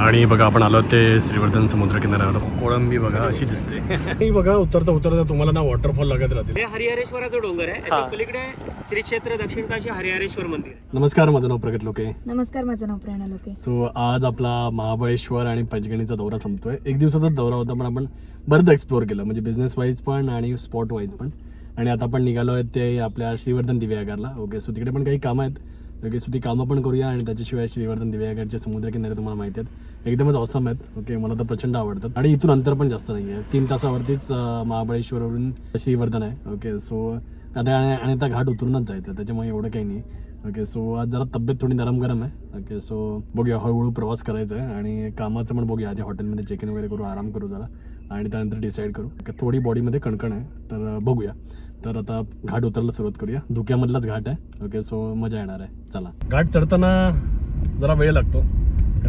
आणि बघा आपण आलो ते श्रीवर्धन समुद्र किनाऱ्यावर कोळंबी बघा अशी दिसते. बघा उतरता उतरता तुम्हाला ना वॉटरफॉल लागत राहतील. हे हरिहरेश्वराचा डोंगर आहे. पलीकडे श्री क्षेत्र दक्षिण काशी हरिहरेश्वर मंदिर. नमस्कार माझं नाव प्रगत लोके. नमस्कार माझं नाव प्रेरणा लोके. सो आज आपला महाबळेश्वर आणि पंचगणीचा दौरा संपतोय. एक दिवसाचा दौरा होता पण आपण बरंच एक्सप्लोअर केलं म्हणजे बिझनेस वाईज पण आणि स्पॉट वाईज पण. आणि आता आपण निघालो आहे ते आपल्या श्रीवर्धन दिव्यागारला ओके सो तिकडे पण काही कामं आहेत. ओके सो ती कामं पण करूया आणि त्याच्याशिवाय श्रीवर्धन दिव्यागारचे समुद्र किनारे तुम्हाला माहिती आहेत. एकदमच औसम आहेत. ओके मला तर प्रचंड आवडतात. आणि इथून अंतर पण जास्त नाही आहे तीन तासावरतीच महाबळेश्वरवरून श्रीवर्धन आहे. ओके सो आता आणि आता घाट उतरूनच जायचं त्याच्यामुळे एवढं काही नाही. ओके सो आज जरा तब्येत थोडी नरम गरम आहे. ओके सो बघूया हळूहळू प्रवास करायचा आहे. आणि कामाचं पण बघूया आधी. हॉटेलमध्ये चेक इन वगैरे करू आराम करू जरा. आणि त्यानंतर डिसाईड करू. थोडी बॉडीमध्ये कणकण आहे. तर बघूया. तर आता घाट उतरायला सुरुवात करूया. धुक्यामधलाच घाट आहे. ओके सो मजा येणार आहे. चला. घाट चढताना जरा वेळ लागतो.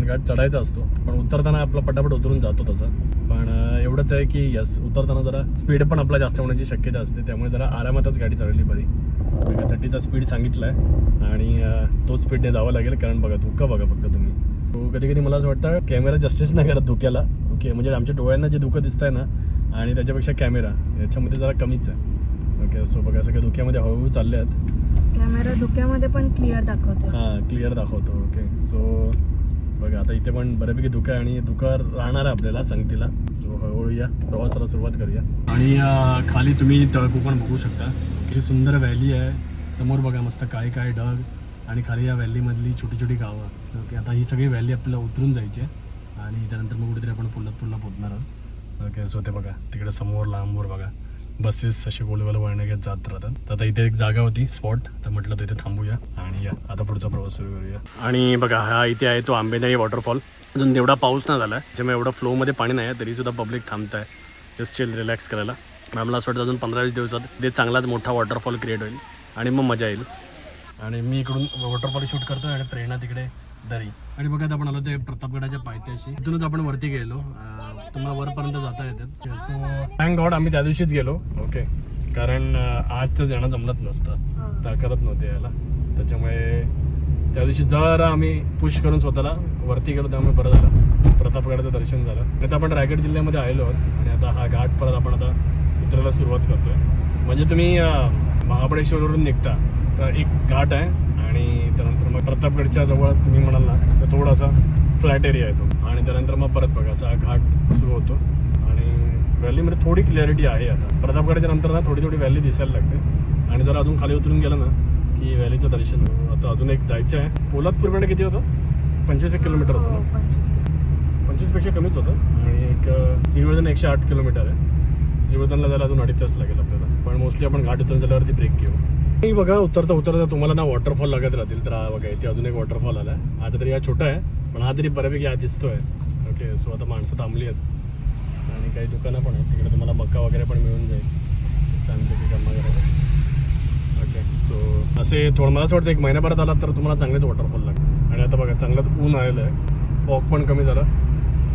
कारण घाट चढायचा असतो. पण उतरताना आपला पटापट उतरून जातो तसं. पण एवढंच आहे की यस उतरताना जरा स्पीड पण आपला जास्त होण्याची शक्यता असते. त्यामुळे जरा आरामातच गाडी चालवली बरी थर्टीचा स्पीड सांगितला आहे आणि तो स्पीडने जावं लागेल. कारण बघा धुकं बघा फक्त तुम्ही. तो कधी कधी मला असं वाटतं कॅमेरा जस्टिस नाही करत धुक्याला. ओके म्हणजे आमच्या डोळ्यांना जे धुकं दिसतंय ना आणि त्याच्यापेक्षा कॅमेरा याच्यामध्ये जरा कमीच आहे. ओके सो बघा सगळे धुक्यामध्ये हळूहळू चालले आहेत. कॅमेरा धुक्यामध्ये पण क्लिअर दाखवते हां क्लिअर दाखवतो. ओके सो बघा आता इथे पण बऱ्यापैकी दुका आहे आणि धुकं राहणार आहे आपल्याला संगतीला. सो हळूहळू या प्रवासाला सुरुवात करूया. आणि खाली तुम्ही तळकोकण बघू शकता. किती सुंदर व्हॅली आहे. समोर बघा मस्त काय काय ढग आणि खाली या व्हॅलीमधली छोटी छोटी गावं. ओके आता ही सगळी व्हॅली आपल्याला उतरून जायची आहे. आणि त्यानंतर मग कुठेतरी आपण पुलातपूरला पोहोचणार आहोत. ओके सो ते बघा तिकडे समोर लांबवर बघा. बसेस असे गोलगोल वळणे घेत जात राहतात. तर आता इथे एक जागा होती स्पॉट तर म्हटलं तर इथे थांबूया आणि या आता पुढचा प्रवास सुरू करूया. आणि बघा हा इथे आहे तो आंबेनळी वॉटरफॉल अजून तेवढा पाऊस नाही झाला आहे त्याच्यामुळे एवढं फ्लोमध्ये पाणी नाही आहे तरी सुद्धा पब्लिक थांबत आहे जस्ट चिल रिलॅक्स करायला मला असं वाटतं अजून पंधरा वीस दिवसात ते चांगलाच मोठा वॉटरफॉल क्रिएट होईल आणि मग मजा येईल. आणि मी इकडून वॉटरफॉल शूट करतो आणि प्रेरणा तिकडे दरी. आणि बघा आता आपण आलो ते प्रतापगडाच्या पायथ्याशी. इथूनच आपण वरती गेलो. तुम्हाला वरपर्यंत जाता येतात सो थँक गॉड आम्ही त्या दिवशीच गेलो. ओके कारण आज तर जाणं जमलत नसतं. तर करत नव्हते यायला. त्याच्यामुळे त्या दिवशी जरा आम्ही पुश करून स्वतःला वरती गेलो. त्यामुळे बरं झालं. प्रतापगडाचं दर्शन झालं. आता आपण रायगड जिल्ह्यामध्ये आलेलो आहोत. आणि आता हा घाट परत आपण आता उतरायला सुरुवात करतोय. म्हणजे तुम्ही महाबळेश्वरवरून निघता. तर एक घाट आहे. मग प्रतापगडच्या जवळ तुम्ही म्हणाल ना तर थोडासा फ्लॅट एरिया आहे तो. आणि त्यानंतर मग परत बघा असा घाट सुरू होतो. आणि व्हॅलीमध्ये थोडी क्लॅरिटी आहे आता. प्रतापगडच्या नंतर ना थोडी थोडी व्हॅली दिसायला लागते. आणि जर अजून खाली उतरून गेलं ना की व्हॅलीचं दर्शन. आता अजून एक जायचं आहे. पोलादपूरकडे किती होतं? पंचवीस एक किलोमीटर होतं हो, ना पंचवीस. पंचवीसपेक्षा कमीच होतं. आणि एक श्रीवर्धन एकशे आठ किलोमीटर आहे. श्रीवर्धनला जायला अजून अडीच तास लागेल आपल्याला. पण मोस्टली आपण घाट उतरून झाल्यावरती ब्रेक घेऊ. नाही बघा उतरता उतरता तुम्हाला ना वॉटरफॉल लागत राहतील. तर हा बघा इथे अजून एक वॉटरफॉल आला आहे आता तरी हा छोटा आहे पण हा तरी बऱ्यापैकी हा दिसतोय. ओके सो आता माणसं थांबली आहेत. आणि काही दुकानं पण आहेत. तिकडे तुम्हाला मक्का वगैरे पण मिळून जाईल. शांतपैकी गम्मा वगैरे ओके सो असे थोडं मला असं वाटतं एक महिन्याभरात आलात तर तुम्हाला चांगलेच वॉटरफॉल लागेल. आणि आता बघा चांगलंच ऊन आलेलं आहे. फॉग पण कमी झालं.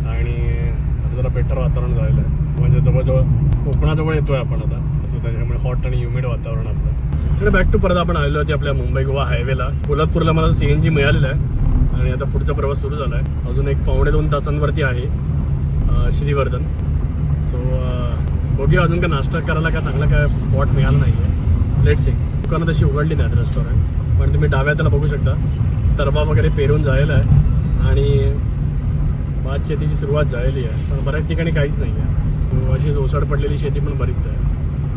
आणि आता जरा बेटर वातावरण झालेलं आहे. म्हणजे जवळजवळ कोकणाजवळ येतोय आपण आता? सो त्याच्यामुळे हॉट आणि ह्युमिड वातावरण आपलं. इकडे बॅक टू परत आपण आलेलो होती आपल्या मुंबई गोवा हायवेला कोल्हापूरला मला सी एन जी मिळालेलं आहे. आणि आता पुढचा प्रवास सुरू झाला आहे अजून एक पावणे दोन तासांवरती आहे श्रीवर्धन. सो बघूया अजून काय नाश्ता करायला काय चांगला काय स्पॉट मिळाला नाही आहे लेट सी दुकानं तशी उघडली नाहीत रेस्टॉरंट पण तुम्ही डाव्या त्याला बघू शकता. तरबा वगैरे पेरून झालेला आहे. आणि भात शेतीची सुरुवात झालेली आहे. पण बऱ्याच ठिकाणी काहीच नाही आहे अशीच ओसाड पडलेली शेती पण बरीच आहे.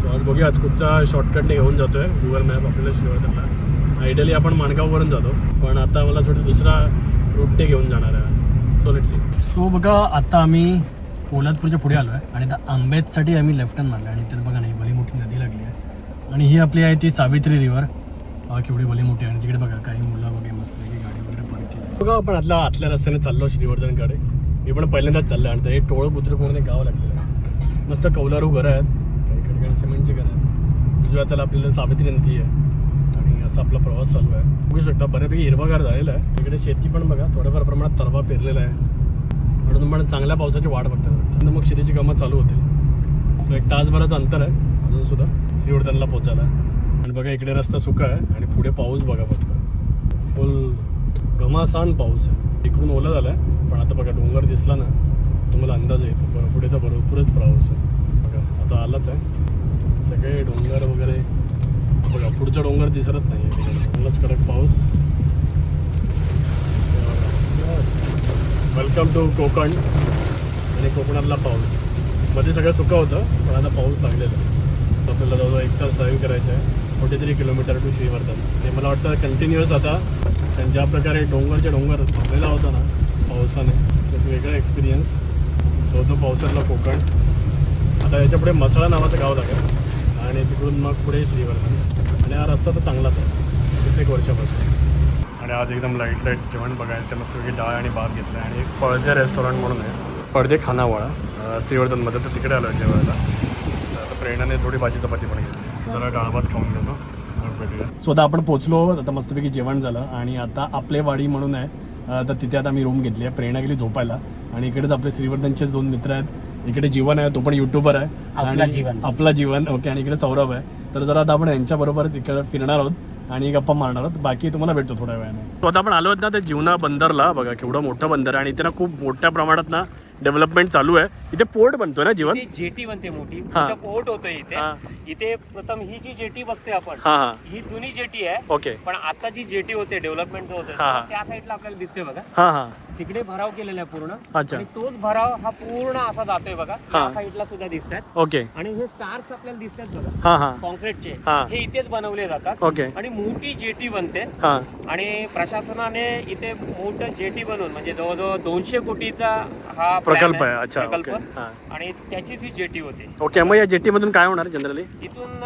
सो आज बघूया आज कुठचा शॉर्टकटने घेऊन जातो आहे गुगल मॅप आपल्याला श्रीवर्धनला आयडियली आपण माणगाववरून जातो पण आता मला असं दुसरा रूटने घेऊन जाणार आहे. सो लेट सी सो बघा आता आम्ही पोलादपूरच्या पुढे आलो आहे आणि त्या आंबेतसाठी आम्ही लेफ्ट टर्न आणि त्यात बघा नाही भली मोठी नदी लागली आहे. आणि ही आपली आहे ती सावित्री रिव्हर केवढी भली मोठी आहे. आणि तिकडे बघा काही मुलं वगैरे मस्त गाडी वगैरे पार्क केली बघा आपण आतल्या आतल्या रस्त्याने चाललो श्रीवर्धनकडे. मी पण पहिल्यांदाच चाललं आणि ते टोळ बुद्रुक म्हणून एक गाव लागलेलं आहे. मस्त कौलारू घरं आहेत. काही ठिकाणी सिमेंटची घरं आहेत. उजव्या त्याला आपल्याला सावित्री नदी आहे. आणि असा आपला प्रवास चालू आहे. बघू शकता बऱ्यापैकी हिरवागार झालेला आहे. इकडे शेती पण बघा थोड्याफार प्रमाणात तरवा पेरलेला आहे. म्हणून पण चांगल्या पावसाची वाट बघतात. त्यानंतर मग शेतीची कामं चालू होतील. सो एक तासभराचं अंतर आहे. अजून सुद्धा श्रीवर्धनला पोचायला आणि बघा इकडे रस्ता सुका आहे. आणि पुढे पाऊस बघा फक्त. फुल घमासान पाऊस आहे. इकडून ओलं झाला आहे पण आता बघा डोंगर दिसला ना. तुम्हाला अंदाज येतो पुढे तर भरपूरच पाऊस आहे. बघा आता आलाच आहे. सगळे डोंगर वगैरे. बघा पुढचा डोंगर दिसतच नाही आहे. चांगलाच कडक पाऊस. वेलकम टू कोकण आणि कोकणातला पाऊस. मध्ये सगळं सुका होतं पण आता पाऊस लागलेला आहे. आपल्याला जवळजवळ एक तास ड्राईव्ह करायचं आहे. Forty three kilometre to Shrivardhan. ते मला वाटतं कंटिन्युअस आता. कारण ज्या प्रकारे डोंगरच्या डोंगर थांबलेला होता ना पावसाने एक वेगळा एक्सपिरियन्स तो तो पावसातला कोकण आता याच्यापुढे मसाळा नावाचं गाव लागेल. आणि तिकडून मग पुढे श्रीवर्धन. आणि हा रस्ता तर चांगलाच आहे कित्येक वर्षापासून. आणि आज एकदम लाइट लाइट जेवण बघायला ते मस्तपैकी डाळ आणि भात घेतलं आहे. आणि एक पळदे रेस्टॉरंट म्हणून आहे. पळदे खानावळा. श्रीवर्धनमध्ये तर तिकडे आलो जेवायला. तर आता प्रेरणाने थोडी भाजी चपाती पण घेतली. जरा डाळ भात खाऊन घेतो. सो आता आपण पोचलो आता मस्तपैकी जेवण झालं. आणि आता आपले वाडी म्हणून आहे. तर तिथे आता मी रूम घेतली आहे प्रेरणा गेली झोपायला. आणि इकडेच आपले श्रीवर्धनचेच दोन मित्र आहेत. इकडे जीवन आहे तो पण युट्यूबर आहे. आपला आणि जीवन. आपला जीवन ओके आणि इकडे सौरभ आहे. तर जरा आता आपण यांच्याबरोबरच इकडे फिरणार आहोत आणि गप्पा मारणार आहोत. बाकी तुम्हाला भेटतो थोड्या वेळाने. तो आता आपण आलो आहोत ना ते जीवना बंदरला. बघा केवढं मोठं बंदर आहे. आणि इथे ना खूप मोठ्या प्रमाणात ना डेव्हलपमेंट चालू आहे. इथे पोर्ट बनतोय ना जीवन? जेटी बनते मोठी. हा. मोठं पोर्ट होतं इथे. हा. इथे प्रथम ही जी जेटी बघतोय आपण हा हा. ही जुनी जेटी आहे. ओके. पण आता जी जेटी होते डेव्हलपमेंट होते हा, हा. त्या साईडला आपल्याला दिसतोय बघा. हा हा. तिकडे भराव केलेला आहे पूर्ण. अच्छा. आणि तोच भराव हा पूर्ण असा जातोय बघा. हा. साईडला सुद्धा दिसतात ओके. आणि हे स्टार्स आपल्याला दिसतात बघा. हा हा. कॉन्क्रीटचे हा. हे इथेच बनवले जातात. ओके. आणि मोठी जेटी बनते. हा. आणि प्रशासनाने इथे मोठं जेटी बनवून म्हणजे जवळजवळ दोनशे कोटीचा हा plan प्रकल्प आहे. अच्छा प्रकल्प. हा. आणि त्याचीच ही जेटी होते. ओके मग या जेटीमधून काय होणार जनरली इथून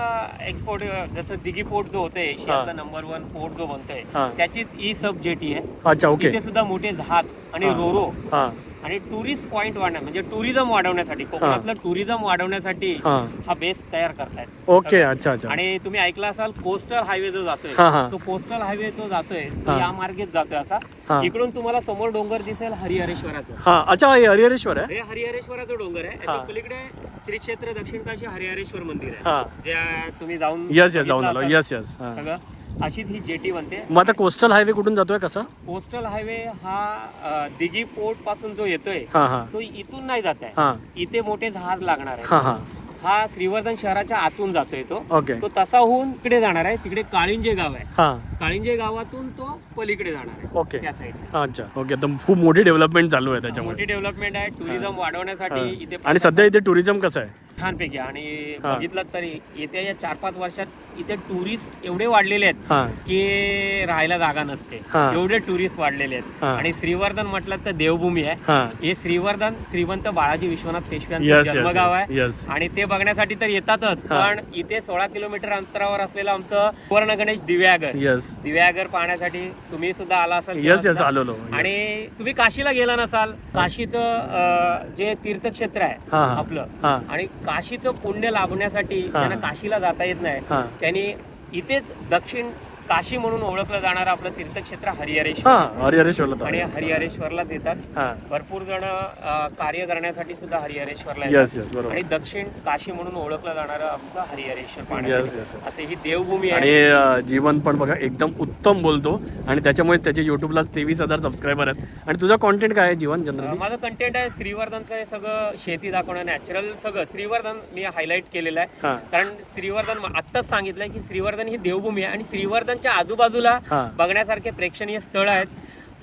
एक्सपोर्ट जसं दिघी पोर्ट जो होते एशियातला नंबर वन पोर्ट जो बनतोय हा. त्याचीच ई सब जेटी आहे. अच्छा ओके. इथे सुद्धा मोठे जहाज आणि. रोरो. हा. आणि टुरिस्ट पॉइंट वाढण्या म्हणजे टुरिझम वाढवण्यासाठी कोकणातलं टुरिझम वाढवण्यासाठी हा. हा बेस तयार करतायत. ओके अच्छा अच्छा. आणि तुम्ही ऐकला असाल कोस्टल हायवे जो जातोय हा, हा. तो कोस्टल हायवे जो जातोय हा. तो या मार्गेत जातोय हा. असा इकडून तुम्हाला समोर डोंगर दिसेल हरिहरेश्वराचं. हा अच्छा हे हरिहरेश्वर आहे? हे हरिहरेश्वराचं डोंगर आहे. हा. पलीकडे श्री क्षेत्र दक्षिण काशी हरिहरेश्वर मंदिर आहे. हा. जे तुम्ही जाऊन यस यस जाऊन बघितलं आलो. असाल. यस यस हा. सगळं. अशीच ही जेटी बनते. मग आता कोस्टल हायवे कुठून जातोय कसा? कोस्टल हायवे हा अ, दिघी पोर्टपासून जो येतोय हा हा. तो इथून नाही जात आहे. हा. इथे मोठे जहाज लागणार आहे. हा हा. हा श्रीवर्धन शहराच्या आतून जातोय तो. ओके तो तसा होऊन तिकडे जाणार आहे. तिकडे काळिंजे गाव आहे. हा. काळिंजे गावातून तो पलीकडे जाणार आहे. ओके त्या साईडला अच्छा. ओके तर खूप मोठी डेव्हलपमेंट चालू आहे त्याच्यामुळे मोठी डेव्हलपमेंट आहे. टुरिझम वाढवण्यासाठी हा. इथे आणि सध्या इथे टुरिझम कसं आहे? छानपैकी. आणि हा. बघितलं तरी येत्या या चार पाच वर्षात इथे टुरिस्ट एवढे वाढलेले आहेत की राहायला जागा नसते. एवढे टुरिस्ट वाढलेले आहेत. आणि श्रीवर्धन म्हटलं तर देवभूमी आहे. हा. श्रीवर्धन श्रीमंत बाळाजी विश्वनाथ पेशव्यांचं जन्मगाव आहे. आणि ते बघण्यासाठी तर येतातच. पण इथे सोळा किलोमीटर अंतरावर असलेलं आमचं सुवर्ण गणेश दिव्यागर. दिव्यागर पाहण्यासाठी तुम्ही सुद्धा आला असाल आणि तुम्ही काशीला गेला नसाल काशीचं जे तीर्थक्षेत्र आहे. आपलं आणि काशीचं पुण्य लाभण्यासाठी. ज्यांना काशीला जाता येत नाही त्यांनी इथेच दक्षिण काशी म्हणून ओळखलं जाणारं आपलं तीर्थक्षेत्र हरिहरेश्वर. हा हरिहरेश्वरला आणि हरिहरेश्वरलाच येतात हा. भरपूर जण अं, कार्य करण्यासाठी सुद्धा हरिहरेश्वरला येतात. यस यस बरोबर. आणि दक्षिण काशी म्हणून ओळखलं जाणारं आमचं हरिहरेश्वर असे ही देवभूमी आणि आहे अं, जीवन पण बघा एकदम उत्तम बोलतो. आणि त्याच्यामुळे त्याचे युट्यूबला तेवीस हजार सबस्क्रायबर आहेत. आणि तुझा कॉन्टेंट काय आहे जीवन अं, जनरली? माझं कंटेंट आहे श्रीवर्धनचं हे सगळं शेती दाखवणं नॅचरल सगळं. श्रीवर्धन मी हायलाईट केलेलं आहे. हा. कारण श्रीवर्धन आत्ताच सांगितलंय की श्रीवर्धन ही देवभूमी आहे. आणि आजूबाजूला बघण्यासारखे प्रेक्षणीय स्थळ आहेत.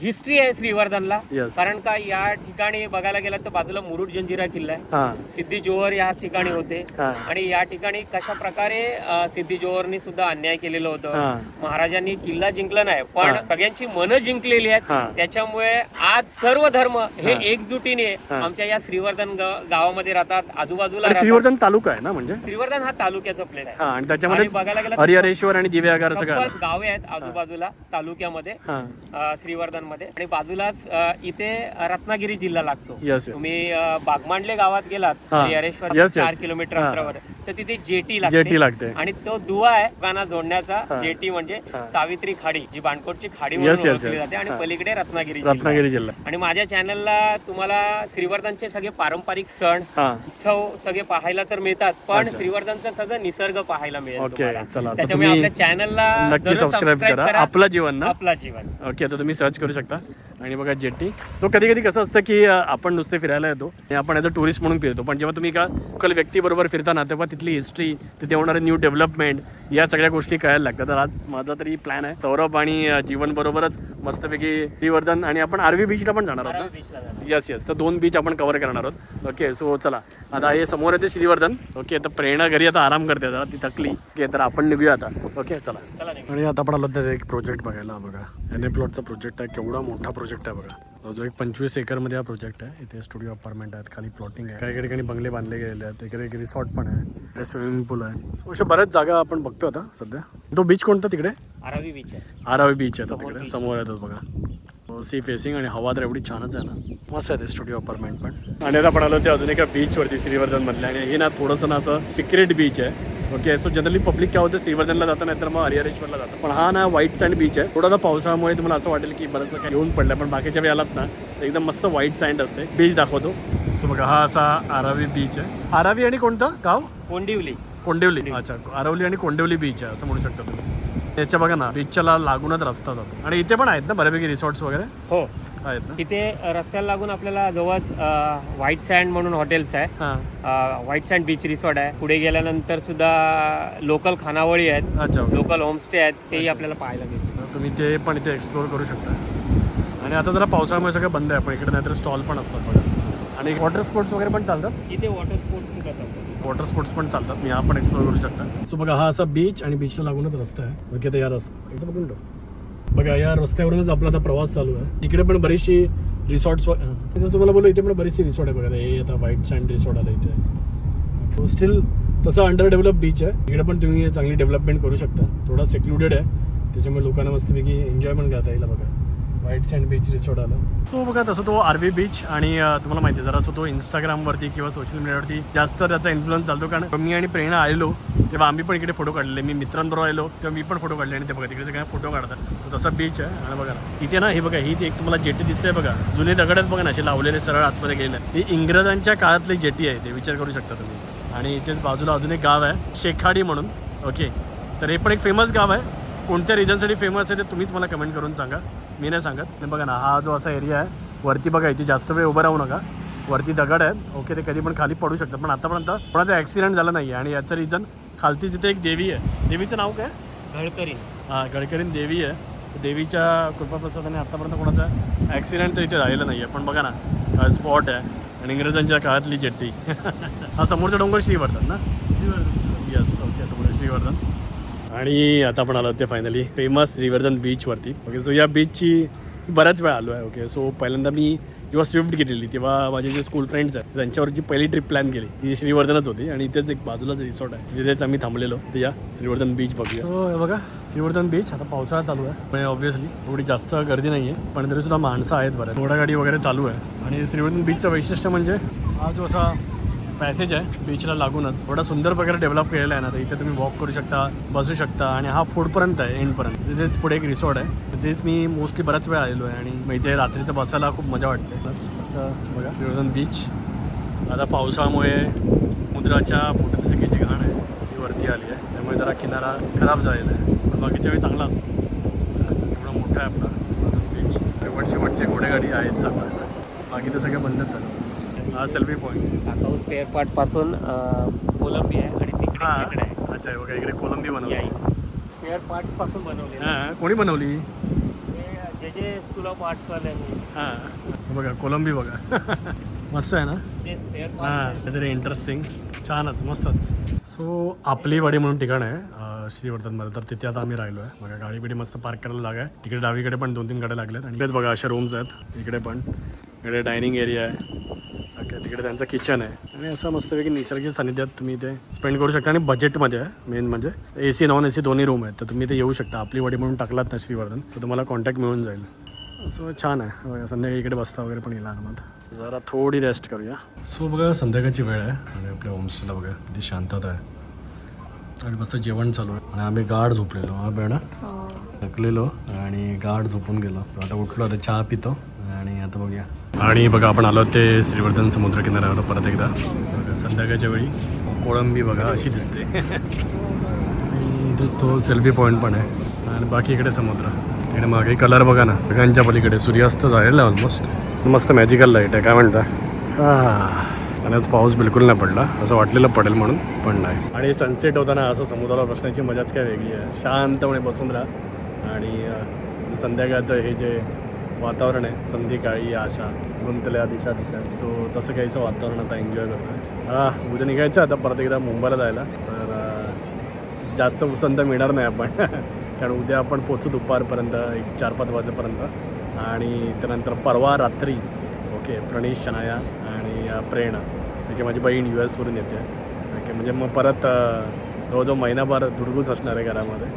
हिस्ट्री आहे श्रीवर्धनला Yes. कारण का या ठिकाणी बघायला गेलं तर बाजूला मुरुड जंजिरा किल्ला आहे हा सिद्धी जोहर या ठिकाणी होते हा. आणि या ठिकाणी कशा प्रकारे अं, सिद्धी जोहरनी सुद्धा अन्याय केलेलं होतं हा महाराजांनी किल्ला जिंकला नाही पण हा. सगळ्यांची मनं जिंकलेली आहेत. त्याच्यामुळे आज सर्व धर्म हे. एकजुटीने हा. आमच्या या श्रीवर्धन ग- गावामध्ये राहतात आजूबाजूला आणि राहतात. श्रीवर्धन तालुका आहे ना म्हणजे श्रीवर्धन हा तालुक्याचं प्लेस आहे हा आणि आणि त्याच्यामध्ये बघायला गेलं तर हरिहरेश्वर आणि दिव्यागार सगळं आलं. छप्पन गावे आहेत आजूबाजूला तालुक्यामध्ये हा श्रीवर्धन मध्ये आणि बाजूलाच अ, इथे रत्नागिरी जिल्हा लागतो यस तुम्ही अ, बागमांडले गावात गेलात हा. Yes, yes. चार किलोमीटर हा. अंतरावर. तर तिथे जेटी जेटी लागते लागते आणि तो दुवा आहे गाणा जोडण्याचा हा. जेटी म्हणजे हा. सावित्री खाडी जी बाणकोटची खाडी Yes, म्हणून yes, ओळखली yes. जाते आणि हा. पलीकडे रत्नागिरी जिल्हा. रत्नागिरी जिल्हा आणि माझ्या चॅनलला तुम्हाला श्रीवर्धनचे सगळे पारंपरिक सण हा उत्सव सगळे पाहायला तर मिळतात पण अच्छा. श्रीवर्धनचं सगळं निसर्ग पाहायला मिळेल ओके तुम्हाला. चला तर त्याच्यामुळे तुम्ही आपल्या चॅनलला नक्की सबस्क्राईब करा आपला जीवन ना आपला जीवन ओके तर तुम्ही सर्च करू शकता exactement. आणि बघा जेट्टी. तो कधी कधी कसं असतं की आपण नुसते फिरायला येतो आणि आपण ॲज अ टुरिस्ट म्हणून फिरतो. पण जेव्हा तुम्ही का लोकल व्यक्तीबरोबर फिरताना तेव्हा तिथली हिस्ट्री तिथे होणारे न्यू डेव्हलपमेंट या सगळ्या गोष्टी कळायला लागतात. तर आज माझा तरी प्लॅन आहे. सौरभ आणि अ, जीवन बरोबरच मस्तपैकी श्रीवर्धन आणि आपण आरवी बीचला पण जाणार आहोत ना? येस येस तर दोन बीच आपण कव्हर करणार आहोत. ओके सो चला. आता हे समोर येते श्रीवर्धन. ओके तर प्रेरणा घरी आता आराम करते जरा. ती थकली. ओके तर आपण निघूया आता. ओके चला. आणि आता आपण आलो तर एक प्रोजेक्ट बघायला बघा. एन ए प्लॉटचा प्रोजेक्ट आहे. केवढा मोठा प्रोजेक्ट आहे बघा. जो एक पंचवीस एकरमध्ये हा प्रोजेक्ट आहे. इथे स्टुडिओ अपार्टमेंट आहेत खाली प्लॉटिंग आहे. काही काही ठिकाणी बंगले बांधले गेलेले आहेत. इकडे एक रिसॉर्ट पण आहे. स्विमिंग पूल आहे. सो अशा बऱ्याच जागा आपण बघतो आता सध्या. तो बीच कोणता तिकडे? आरावी बीच आहे. आरावी बीच आहे समोर तिकडे. समोर येतो बघा. सी फेसिंग आणि हवा तर एवढी छानच आहे ना. मस्त आहे ते स्टुडिओ अपार्टमेंट पण. आणि आता आपण आलो ते अजून एका बीचवरती श्रीवर्धन मधल्या आणि हे ना थोडंसं ना असं सिक्रेट बीच आहे. ओके सो जनरली पब्लिक काय होतं श्रीवर्धनला जातं नाही तर मग हरिहरेश्वरला जातं. पण हा ना व्हाईट सँड बीच आहे. थोडासा पावसामुळे तुम्हाला असं वाटेल की बरंच काय येऊन पडलं पण बाकीच्या वेळी आलात ना तर एकदम मस्त व्हाईट सँड असते. बीच दाखवतो. सो बघा हा असा आरावी बीच आहे. आरावी आणि कोणतं गाव? कोंडिवली. कोंडिवली. अच्छा आरवली आणि कोंडिवली बीच आहे असं म्हणू शकता तुम्ही. याच्या बघा ना बीचच्या ला- लागूनच रस्ता जातो. आणि इथे पण आहेत ना बऱ्यापैकी रिसॉर्ट्स वगैरे? हो. आहेत ना. तिथे रस्त्याला लागून आपल्याला जवळ व्हाईट सँड म्हणून हॉटेल्स आहे. हां. व्हाईट सँड बीच रिसॉर्ट आहे. पुढे गेल्यानंतर सुद्धा लोकल खानावळी आहेत. अच्छा ओके. लोकल होमस्टे आहेत. तेही आपल्याला पाहायला मिळतील. तर तुम्ही ते पण इथे एक्सप्लोअर करू शकता. आणि आता जरा पावसाळ्यामुळे सगळं बंद आहे पण इकडे नाहीतर स्टॉल पण असतात बघा. आणि वॉटर स्पोर्ट्स वगैरे पण चालतात? इथे वॉटर स्पोर्ट्स सुद्धा चालतात. वॉटर स्पोर्ट्स पण चालतात. मी हा पण एक्सप्लोअर करू शकता. सो बघा हा असा बीच आणि बीचला लागूनच रस्ता आहे. ओके तर या रस्ता बघून ठेव. बघा या रस्त्यावरूनच आपला आता प्रवास चालू आहे. इकडे पण बरीचशी रिसॉर्ट्स जर तुम्हाला बोलू इथे पण बरीचशी रिसॉर्ट आहे बघा. हे आता व्हाईट सँड रिसॉर्ट आलं इथे. हो, स्टील तसं अंडर डेव्हलप बीच आहे. इकडे पण तुम्ही चांगली डेव्हलपमेंट करू शकता. थोडा सेक्लुडेड आहे. त्याच्यामुळे लोकांना मस्तपैकी एन्जॉय पण करता येईल बघा. व्हाईट सँड बीच रिसॉर्ट आलं. सो बघा तसं तो आरवी बीच आणि तुम्हाला माहिती आहे जरा तो इंस्टाग्रामवरती किंवा सोशल मीडियावरती जास्त त्याचा इन्फ्लुअन्स चालतो. कारण मी आणि प्रेरणा आलेलो तेव्हा आम्ही पण इकडे फोटो काढलेले. मी मित्रांबरोबर आलो तेव्हा मी पण फोटो काढले आणि ते बघा तिकडे काय फोटो काढतात. तो तसा बीच आहे. आणि बघा ना इथे ना हे बघा ही ती एक तुम्हाला जेटी दिसते बघा. जुने दगडच बघा ना असे लावलेले सरळ आतमध्ये गेलेले आहेत. ही इंग्रजांच्या काळातली जेटी आहे ते विचार करू शकता तुम्ही. आणि इथेच बाजूला अजून एक गाव आहे शेखाडी म्हणून. ओके तर हे पण एक फेमस गाव आहे. कोणत्या रिजनसाठी फेमस आहे ते तुम्हीच मला कमेंट करून सांगा. मी नाही सांगत. आणि बघा ना हा जो असा एरिया आहे वरती बघा इथे जास्त वेळ उभं राहू नका. वरती दगड आहे ओके ते कधी पण खाली पडू शकतात. पण आतापर्यंत कोणाचा ॲक्सिडेंट झाला नाही आहे आणि याचं रिझन खालतीच इथे एक देवी आहे. देवीचं नाव काय? घळकरीन हां गडकरीन देवी आहे. देवीच्या कृपाप्रसादाने आतापर्यंत कोणाचा ॲक्सिडेंट तर इथे झालेला नाही आहे पण बघा ना स्पॉट आहे. आणि इंग्रजांच्या काळातली जेट्टी. हा समोरचा डोंगर श्रीवर्धन ना? श्रीवर्धन. येस ओके तुम्हाला श्रीवर्धन. आणि आता आपण आलो ते फायनली फेमस श्रीवर्धन बीचवरती ओके सो या बीचची बऱ्याच वेळा आलो आहे ओके सो पहिल्यांदा मी जेव्हा स्विफ्ट गेलेली तेव्हा माझे जे स्कूल फ्रेंड्स आहेत त्यांच्यावरची पहिली ट्रिप प्लॅन केली. ही श्रीवर्धनच होती आणि इथेच एक बाजूलाच रिसॉर्ट आहे जिथेच आम्ही थांबलेलो. ते या श्रीवर्धन बीच बघूया. हो बघा श्रीवर्धन बीच आता पावसाळा चालू आहे. म्हणजे ऑब्व्हियसली थोडी जास्त गर्दी नाही आहे पण तरी सुद्धा माणसं आहेत बरं घोडागाडी वगैरे चालू आहे. आणि श्रीवर्धन बीचचं वैशिष्ट्य म्हणजे हा जो असा पॅसेज आहे बीचला लागूनच. थोडा सुंदर प्रकारे डेव्हलप केलेला आहे ना तर इथे तुम्ही वॉक करू शकता बसू शकता आणि हा फूडपर्यंत आहे एंडपर्यंत तिथेच पुढे एक रिसॉर्ट आहे. तिथेच मी मोस्टली बऱ्याच वेळ आलेलो आहे आणि मग इथे रात्रीचं बसायला खूप मजा वाटते. बघा श्रीवर्धन बीच आता पावसामुळे समुद्राच्या पोटात सगळी जी घाण आहे ती वरती आली आहे. त्यामुळे जरा किनारा खराब झालेला आहे. पण बाकीच्या वेळी चांगला असतो. एवढा मोठा आहे आपला बीच शेवट शेवटचे घोडेगाडी आहेत आता. बाकी तर सगळं बंदच झालं हा सेल्फी पॉईंट टाकाऊ स्पेअर पार्टपासून कोलंबी आहे आणि तिकडे हा. खेकडे आहे. अच्छा हे बघा इकडे कोलंबी बनवली. याई स्पेअर पार्ट्सपासून बनवले हां कोणी बनवली? जे जे स्कूल ऑफ आर्ट्स वाल्यांनी हां. बघा कोलंबी बघा. मस्त आहे ना? ते स्पेअर हां काहीतरी इंटरेस्टिंग छानच मस्तच. सो आपली वाडी म्हणून ठिकाण आहे अं, श्रीवर्धनमध्ये तर तिथे आता आम्ही राहिलो आहे बघा गाडी बिडी मस्त पार्क करायला आहे. तिकडे डावीकडे पण दोन तीन गाड्या लागल्यात. आणि इकडेच बघा अशा रूम्स आहेत. इकडे पण. इकडे डायनिंग एरिया आहे. तिकडे त्यांचं किचन आहे. आणि असं मस्तपैकी निसर्गाच्या सानिध्यात तुम्ही ते स्पेंड करू शकता. आणि बजेटमध्ये आहे मेन म्हणजे A C non A C दोन्ही रूम आहेत. तर तुम्ही ते येऊ शकता. आपली वाडी म्हणून टाकलात ना श्रीवर्धन तर तुम्हाला कॉन्टॅक्ट मिळून जाईल. सो छान आहे. बघा, संध्याकाळी इकडे बसता वगैरे पण येईल आरामात जरा थोडी रेस्ट करूया. सो बघा संध्याकाळची वेळ आहे. आणि आपल्या होमस्टेला बघा किती शांतता आहे. आणि मस्त जेवण चालू आहे. आणि आम्ही गाढ झोपलेलो हा बेणा? थकलेलो आणि गाढ झोपून गेलो. सो आता उठलो आता चहा पितो. आणि आता बघूया. आणि बघा आपण आलो ते श्रीवर्धन समुद्र किनाऱ्यावर परत एकदा. संध्याकाळच्या वेळी कोळंबी बघा अशी दिसते. इथेच तो सेल्फी पॉईंट पण आहे. आणि बाकी इकडे समुद्र. आणि मागे कलर बघा ना. ढगांच्या पलीकडे सूर्यास्त झालेला ऑलमोस्ट मस्त मॅजिकल लाइट आहे काय म्हणता? हां. आणि आज पाऊस बिलकुल नाही पडला. असं वाटलेलं पडेल म्हणून पण नाही. आणि सनसेट होताना असं समुद्रावर बसण्याची मजाच काय वेगळी आहे. शांतपणे बसून राहा. आणि संध्याकाळचं हे जे वातावरण आहे. संध्याकाळी आशा गुंतल्या दिशा दिशा. सो तसं काहीचं वातावरण आता एन्जॉय करतोय. हां उद्या निघायचं आता परत एकदा मुंबईला जायला. तर जास्त उसंत मिळणार नाही आपण. कारण उद्या आपण पोचू दुपारपर्यंत एक चार पाच वाजेपर्यंत. आणि त्यानंतर परवा रात्री ओके प्रणेश शनाया आणि प्रेरणा. ओके माझी बहीण यू एसवरून येते. ओके म्हणजे मग परत जवळजवळ महिनाभर दुर्गूच असणार आहे घरामध्ये.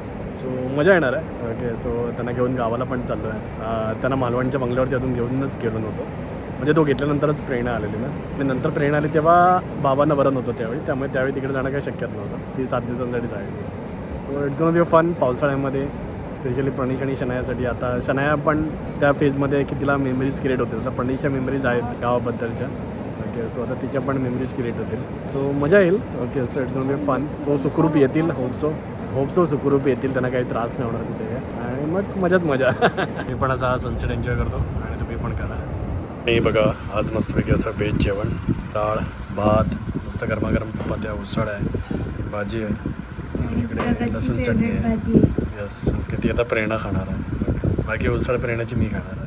सो मजा येणार आहे. ओके सो त्यांना घेऊन गावाला पण चाललो आहे. त्यांना मालवणच्या बंगल्यावरती अजून घेऊनच गेलो नव्हतो. म्हणजे तो घेतल्यानंतरच प्रेरणा आलेली ना. आणि नंतर प्रेरणा आली तेव्हा बाबांना बरं नव्हतं त्यावेळी. त्यामुळे त्यावेळी तिकडे जाणं काही शक्यत नव्हतं. ती सात दिवसांसाठी जायची. So it's gonna be fun पावसाळ्यामध्ये. स्पेशली प्रणीश आणि शनायासाठी. आता शनाया पण त्या फेजमध्ये की तिला मेमरीज क्रिएट होतील. आता प्रणीशच्या मेमरीज आहेत गावाबद्दलच्या. ओके सो आता तिच्या पण मेमरीज क्रिएट होतील. सो मजा येईल. Okay so it's gonna be fun so सुखरूप येतील. होप सो होप सो सुखरूप येतील त्यांना काही त्रास नाही होणार कुठे आणि मग मजाच मजा. मी पण असा हा सनसेट एन्जॉय करतो आणि तुम्ही पण करा. आणि बघा आज मस्तपैकी असं व्हेज जेवण डाळ भात मस्त गरमागरम चपात्या उसळ आहे भाजी आहे. आणि इकडे लसूण चटणी आहे. यस ओके ती आता प्रेरणा खाणार आहे. बाकी उसळ प्रेरणाची मी खाणार